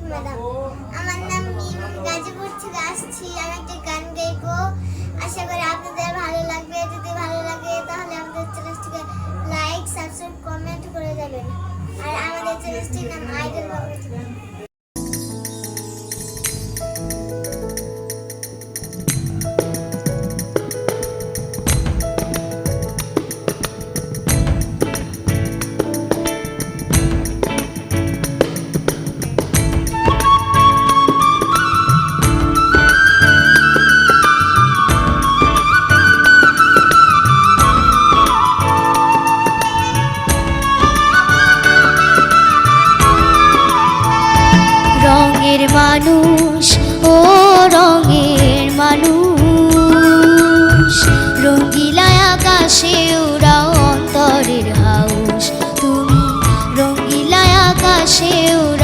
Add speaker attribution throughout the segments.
Speaker 1: আমার নাম মিম, গাজীপুর থেকে আসছি, আমি একটা গান গাইবো। আশা করি আপনাদের ভালো লাগবে, যদি ভালো
Speaker 2: মানুষ ও রঙের মানুষ। রঙ্গিলা আকাশে উড়াও অন্তরের হাউস। তুমি রঙ্গিলা আকাশে উড়াও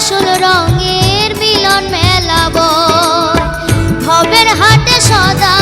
Speaker 2: আসল রঙের মিলন মেলাব ভবের হাটে সদা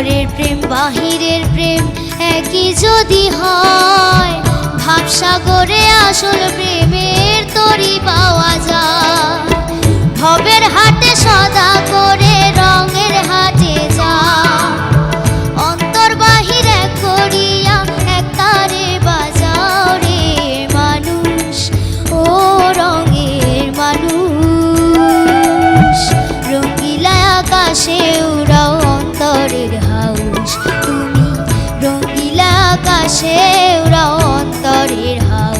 Speaker 2: অন্তরের প্রেম, বাহিরের প্রেম একই যদি হয়। ভাবসাগরে আসল প্রেমের তরি পাওয়া যায়। ভবের হাটে সদা আকাশে ওরা হাওয়া।